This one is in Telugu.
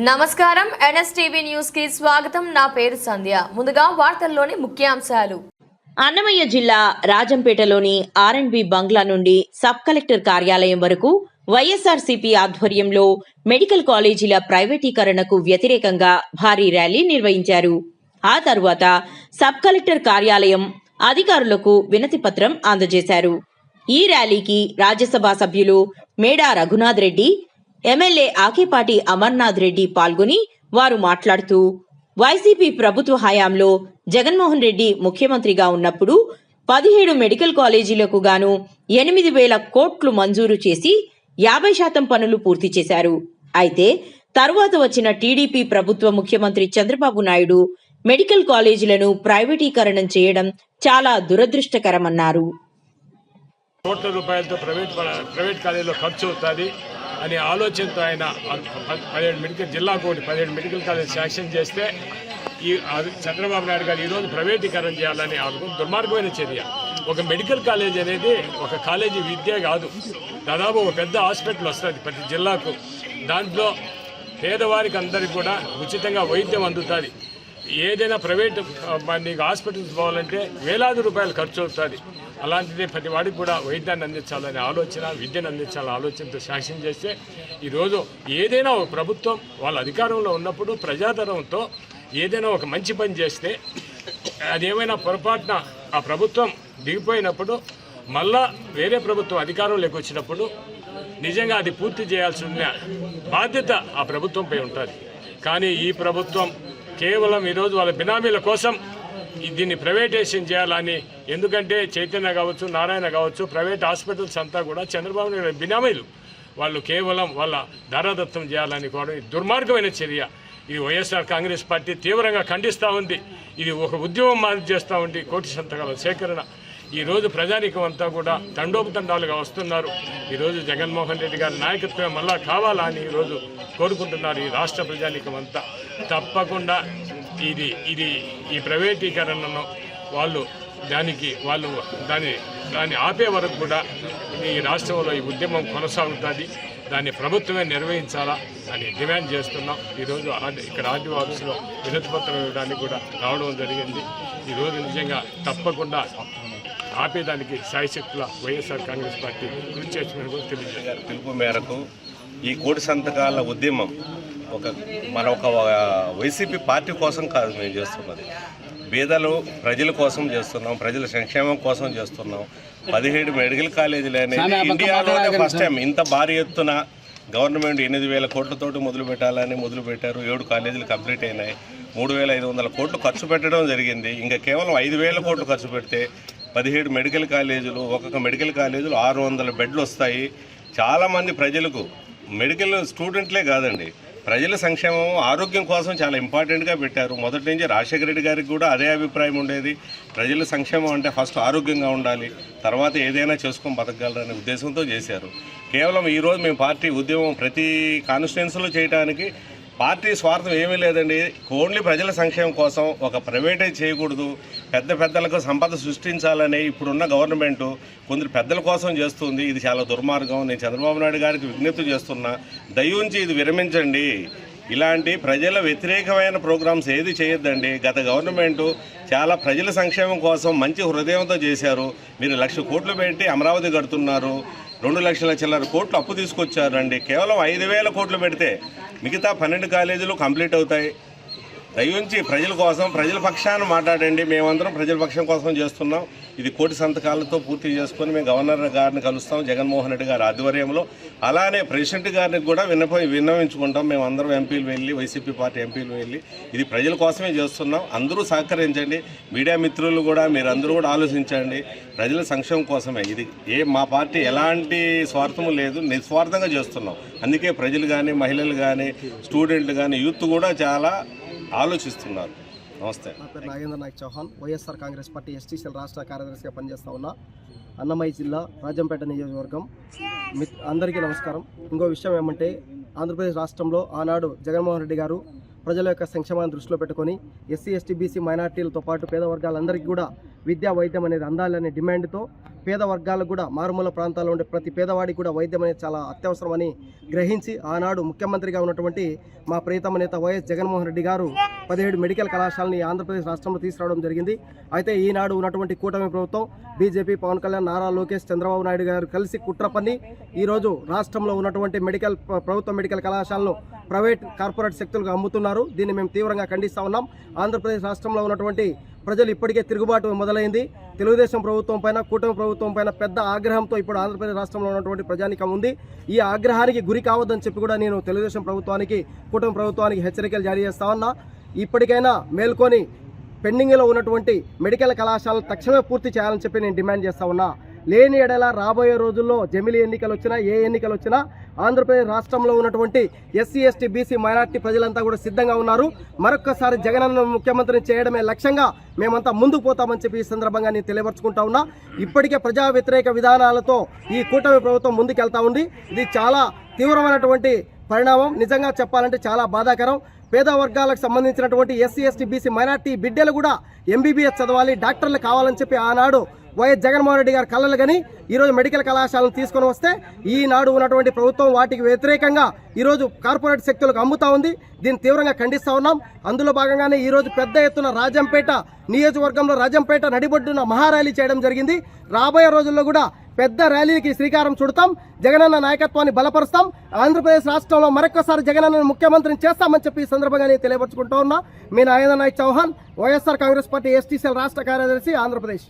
నమస్కారం. ఎన్ఎస్టీవీ న్యూస్కి స్వాగతం. నా పేరు సంధ్య. ముందుగా వార్తల్లోని ముఖ్యాంశాలు. అన్నమయ్య జిల్లా రాజంపేటలోని ఆర్ఎండ్బి బంగ్లా నుండి సబ్ కలెక్టర్ కార్యాలయం వరకు వైఎస్ఆర్సీపీ ఆధ్వర్యంలో మెడికల్ కాలేజీల ప్రైవేటీకరణకు వ్యతిరేకంగా భారీ ర్యాలీ నిర్వహించారు. ఆ తరువాత సబ్ కలెక్టర్ కార్యాలయం అధికారులకు వినతి పత్రం అందజేశారు. ఈ ర్యాలీకి రాజ్యసభ సభ్యులు మేడా రఘునాథ్ రెడ్డి ఎమ్మెల్యే ఆకేపాటి అమర్నాథ్ రెడ్డి పాల్గొని వారు మాట్లాడుతూ వైసీపీ ప్రభుత్వ హయాంలో జగన్మోహన్ రెడ్డి ముఖ్యమంత్రిగా ఉన్నప్పుడు పదిహేడు మెడికల్ కాలేజీలకు గాను ఎనిమిది వేల కోట్లు మంజూరు చేసి యాభై శాతం పనులు పూర్తి చేశారు. అయితే తరువాత వచ్చిన టీడీపీ ప్రభుత్వ ముఖ్యమంత్రి చంద్రబాబు నాయుడు మెడికల్ కాలేజీలను ప్రైవేటీకరణం చేయడం చాలా దురదృష్టకరమన్నారు. కోట్ల రూపాయలతో ప్రైవేట్ ప్రైవేట్ కాలేజీలో ఖర్చు అవుతుంది. అనే ఆలోచనతో ఆయన ప- పదిహేడు మెడికల్ జిల్లాకు ఒకటి పదిహేడు మెడికల్ కాలేజ్ శాంక్షన్ చేస్తే ఈ అది చంద్రబాబు నాయుడు గారు ఈరోజు ప్రైవేటీకరణ చేయాలని అనుకుని దుర్మార్గమైన చర్య. ఒక మెడికల్ కాలేజ్ అనేది ఒక కాలేజీ విద్య కాదు. దాదాపు ఒక పెద్ద హాస్పిటల్ వస్తుంది ప్రతి జిల్లాకు. దాంట్లో పేదవారికి అందరికీ కూడా ఉచితంగా వైద్యం అందుతుంది. ఏదైనా ప్రైవేట్ నీకు హాస్పిటల్స్ పోవాలంటే వేలాది రూపాయలు ఖర్చు అవుతుంది. అలాంటిది ప్రతి వాడికి కూడా వైద్యాన్ని అందించాలనే ఆలోచన విద్యను అందించాలనే ఆలోచనతో శాసనం చేస్తే ఈరోజు ఏదైనా ఒక ప్రభుత్వం వాళ్ళ అధికారంలో ఉన్నప్పుడు ప్రజాదరణతో ఏదైనా ఒక మంచి పని చేస్తే అదేమైనా పొరపాటున ఆ ప్రభుత్వం దిగిపోయినప్పుడు మళ్ళా వేరే ప్రభుత్వం అధికారంలోకి వచ్చినప్పుడు నిజంగా అది పూర్తి చేయాల్సిన బాధ్యత ఆ ప్రభుత్వంపై ఉంటుంది. కానీ ఈ ప్రభుత్వం కేవలం ఈరోజు వాళ్ళ బినామీల కోసం దీన్ని ప్రైవేటైజేషన్ చేయాలని ఎందుకంటే చైతన్య కావచ్చు నారాయణ కావచ్చు ప్రైవేట్ హాస్పిటల్స్ అంతా కూడా చంద్రబాబు నాయుడు బినామీలు. వాళ్ళు కేవలం వాళ్ళ ధారాదత్తం చేయాలని కూడా ఇది దుర్మార్గమైన చర్య. ఇది వైఎస్ఆర్ కాంగ్రెస్ పార్టీ తీవ్రంగా ఖండిస్తూ ఉంది. ఇది ఒక ఉద్యమం మాది చేస్తూ ఉంది. కోటి సంతకాల సేకరణ. ఈ రోజు ప్రజానీకం అంతా కూడా తండోపతండాలుగా వస్తున్నారు. ఈరోజు జగన్మోహన్ రెడ్డి గారి నాయకత్వం మళ్ళా కావాలా అని ఈరోజు కోరుకుంటున్నారు ఈ రాష్ట్ర ప్రజానీకం అంతా. తప్పకుండా ఇది ఇది ఈ ప్రైవేటీకరణను వాళ్ళు దానికి వాళ్ళు దాన్ని దాన్ని ఆపే వరకు కూడా ఈ రాష్ట్రంలో ఈ ఉద్యమం కొనసాగుతుంది. దాన్ని ప్రభుత్వమే నిర్వహించాలా అని డిమాండ్ చేస్తున్నాం. ఈరోజు ఇక్కడ ఆర్డీఓ ఆఫీసులో ఇవ్వడానికి కూడా రావడం జరిగింది. ఈరోజు నిజంగా తప్పకుండా ఆపేదానికి సాయశక్తుల వైఎస్ఆర్ కాంగ్రెస్ పార్టీ కృషి చేస్తుందని కూడా తెలియజేశారు. పిలుపు మేరకు ఈ కోటి సంతకాల ఉద్యమం ఒక మన ఒక వైసీపీ పార్టీ కోసం కాదు మేము చేస్తున్నది. పేదలు ప్రజల కోసం చేస్తున్నాం ప్రజల సంక్షేమం కోసం చేస్తున్నాం. పదిహేడు మెడికల్ కాలేజీలు అనేది ఇండియాలోనే ఫస్ట్ టైం ఇంత భారీ ఎత్తున గవర్నమెంట్ ఎనిమిది వేల కోట్లతోటి మొదలు పెట్టాలని మొదలు పెట్టారు. ఏడు కాలేజీలు కంప్లీట్ అయినాయి. మూడు వేల ఐదు వందల కోట్లు ఖర్చు పెట్టడం జరిగింది. ఇంకా కేవలం ఐదు వేల కోట్లు ఖర్చు పెడితే పదిహేడు మెడికల్ కాలేజీలు ఒక్కొక్క మెడికల్ కాలేజీలు ఆరు వందల బెడ్లు వస్తాయి. చాలామంది ప్రజలకు మెడికల్ స్టూడెంట్లే కాదండి. ప్రజల సంక్షేమం ఆరోగ్యం కోసం చాలా ఇంపార్టెంట్గా పెట్టారు. మొదటి నుంచి రాజశేఖర రెడ్డి గారికి కూడా అదే అభిప్రాయం ఉండేది. ప్రజల సంక్షేమం అంటే ఫస్ట్ ఆరోగ్యంగా ఉండాలి తర్వాత ఏదైనా చేసుకొని బతకగలరనే ఉద్దేశంతో చేశారు. కేవలం ఈరోజు మేము పార్టీ ఉద్యమం ప్రతి కాన్స్టిట్యున్సీలో చేయడానికి పార్టీ స్వార్థం ఏమీ లేదండి. ఓన్లీ ప్రజల సంక్షేమం కోసం ఒక ప్రైవేటైజ్ చేయకూడదు. పెద్ద పెద్దలకు సంపద సృష్టించాలని ఇప్పుడున్న గవర్నమెంట్ కొందరు పెద్దల కోసం చేస్తుంది. ఇది చాలా దుర్మార్గం. నేను చంద్రబాబు నాయుడు గారికి విజ్ఞప్తి చేస్తున్నా. దయించి ఇది విరమించండి. ఇలాంటి ప్రజల వ్యతిరేకమైన ప్రోగ్రామ్స్ ఏది చేయొద్దండి. గత గవర్నమెంట్ చాలా ప్రజల సంక్షేమం కోసం మంచి హృదయంతో చేశారు. మీరు లక్ష కోట్లు పెట్టి అమరావతి కడుతున్నారు. రెండు లక్షల చిల్లర కోట్లు అప్పు తీసుకొచ్చారండి. కేవలం ఐదు వేల కోట్లు పెడితే మిగతా పన్నెండు కాలేజీలు కంప్లీట్ అవుతాయి. దయించి ప్రజల కోసం ప్రజల పక్షాన మాట్లాడండి. మేమందరం ప్రజల పక్షం కోసం చేస్తున్నాం. ఇది కోటి సంతకాలతో పూర్తి చేసుకొని మేము గవర్నర్ గారిని కలుస్తాం జగన్మోహన్ రెడ్డి గారి ఆధ్వర్యంలో. అలానే ప్రెసిడెంట్ గారిని కూడా విన్నప విన్నవించుకుంటాం. మేము అందరం ఎంపీలు వెళ్ళి వైసీపీ పార్టీ ఎంపీలు వెళ్ళి. ఇది ప్రజల కోసమే చేస్తున్నాం. అందరూ సహకరించండి. మీడియా మిత్రులు కూడా మీరందరూ కూడా ఆలోచించండి. ప్రజల సంక్షేమం కోసమే. ఇది ఏ మా పార్టీ ఎలాంటి స్వార్థము లేదు. నిస్వార్థంగా చేస్తున్నాం. అందుకే ప్రజలు కానీ మహిళలు కానీ స్టూడెంట్లు కానీ యూత్ కూడా చాలా ఆలోచిస్తున్నారు. నమస్తే. నా పేరు Nagendra Nayak Chauhan. YSR Congress party STCL రాష్ట్ర కార్యదర్శిగా పనిచేస్తా ఉన్నా. అన్నమయ్య జిల్లా రాజంపేట నియోజకవర్గం. మిత్ అందరికీ నమస్కారం. ఇంకో విషయం ఏమంటే ఆంధ్రప్రదేశ్ రాష్ట్రంలో ఆనాడు జగన్మోహన్ రెడ్డి గారు ప్రజల యొక్క సంక్షేమాన్ని దృష్టిలో పెట్టుకొని ఎస్సీ ఎస్టీ బీసీ మైనార్టీలతో పాటు పేద వర్గాలందరికీ కూడా విద్యా వైద్యం అనేది అందాలనే డిమాండ్తో పేద వర్గాలకు కూడా మారుమూల ప్రాంతాల్లో ఉండే ప్రతి పేదవాడికి కూడా వైద్యం అనేది చాలా అత్యవసరమని గ్రహించి ఆనాడు ముఖ్యమంత్రిగా ఉన్నటువంటి మా ప్రియతమ నేత వైఎస్ జగన్మోహన్ రెడ్డి గారు పదిహేడు మెడికల్ కళాశాలని ఆంధ్రప్రదేశ్ రాష్ట్రంలో తీసుకురావడం జరిగింది. అయితే ఈనాడు ఉన్నటువంటి కూటమి ప్రభుత్వం బీజేపీ పవన్ కళ్యాణ్ నారా లోకేష్ చంద్రబాబు నాయుడు గారు కలిసి కుట్ర పని ఈరోజు రాష్ట్రంలో ఉన్నటువంటి మెడికల్ ప్రభుత్వ మెడికల్ కళాశాలను ప్రైవేట్ కార్పొరేట్ శక్తులకు అమ్ముతున్నారు. దీన్ని మేము తీవ్రంగా ఖండిస్తా ఉన్నాం. ఆంధ్రప్రదేశ్ రాష్ట్రంలో ఉన్నటువంటి ప్రజలు ఇప్పటికే తిరుగుబాటు మొదలైంది. తెలుగుదేశం ప్రభుత్వం పైన కూటమి ప్రభుత్వం పైన పెద్ద ఆగ్రహంతో ఇప్పుడు ఆంధ్రప్రదేశ్ రాష్ట్రంలో ఉన్నటువంటి ప్రజానికం ఉంది. ఈ ఆగ్రహానికి గురి కావద్దని చెప్పి కూడా నేను తెలుగుదేశం ప్రభుత్వానికి కూటమి ప్రభుత్వానికి హెచ్చరికలు జారీ చేస్తా ఉన్నా. ఇప్పటికైనా మేల్కొని పెండింగ్లో ఉన్నటువంటి మెడికల్ కళాశాలను తక్షణమే పూర్తి చేయాలని చెప్పి నేను డిమాండ్ చేస్తా ఉన్నా. లేని ఎడల రాబోయే రోజుల్లో జమిలీ ఎన్నికలు వచ్చినా ఏ ఎన్నికలు వచ్చినా ఆంధ్రప్రదేశ్ రాష్ట్రంలో ఉన్నటువంటి ఎస్సీ ఎస్టీ బీసీ మైనార్టీ ప్రజలంతా కూడా సిద్ధంగా ఉన్నారు. మరొక్కసారి జగనన్న ముఖ్యమంత్రిని చేయడమే లక్ష్యంగా మేమంతా ముందుకు పోతామని చెప్పి ఈ సందర్భంగా నేను తెలియపరుచుకుంటా ఉన్నా. ఇప్పటికే ప్రజా వ్యతిరేక విధానాలతో ఈ కూటమి ప్రభుత్వం ముందుకెళ్తా ఉంది. ఇది చాలా తీవ్రమైనటువంటి పరిణామం. నిజంగా చెప్పాలంటే చాలా బాధాకరం. పేద వర్గాలకు సంబంధించినటువంటి ఎస్సీ ఎస్టీ బీసీ మైనార్టీ బిడ్డలు కూడా ఎంబీబీఎస్ చదవాలి డాక్టర్లు కావాలని చెప్పి ఆనాడు వైఎస్ జగన్మోహన్ రెడ్డి గారు కళ్ళలు కానీ ఈరోజు మెడికల్ కళాశాలను తీసుకొని వస్తే ఈనాడు ఉన్నటువంటి ప్రభుత్వం వాటికి వ్యతిరేకంగా ఈరోజు కార్పొరేట్ శక్తులకు అమ్ముతా ఉంది. దీన్ని తీవ్రంగా ఖండిస్తూ ఉన్నాం. అందులో భాగంగానే ఈరోజు పెద్ద ఎత్తున రాజంపేట నియోజకవర్గంలో రాజంపేట నడిబొడ్డున మహారాలీ చేయడం జరిగింది. రాబోయే రోజుల్లో కూడా పెద్ద ర్యాలీకి శ్రీకారం చుడతాం. జగనన్న నాయకత్వాన్ని బలపరుస్తాం. ఆంధ్రప్రదేశ్ రాష్ట్రంలో మరొకసారి జగనన్న ముఖ్యమంత్రిని చేస్తామని చెప్పి ఈ సందర్భంగా నేను తెలియపరచుకుంటూ ఉన్నా. మీ నాయన Naik Chauhan YSR Congress party STCL రాష్ట్ర కార్యదర్శి ఆంధ్రప్రదేశ్.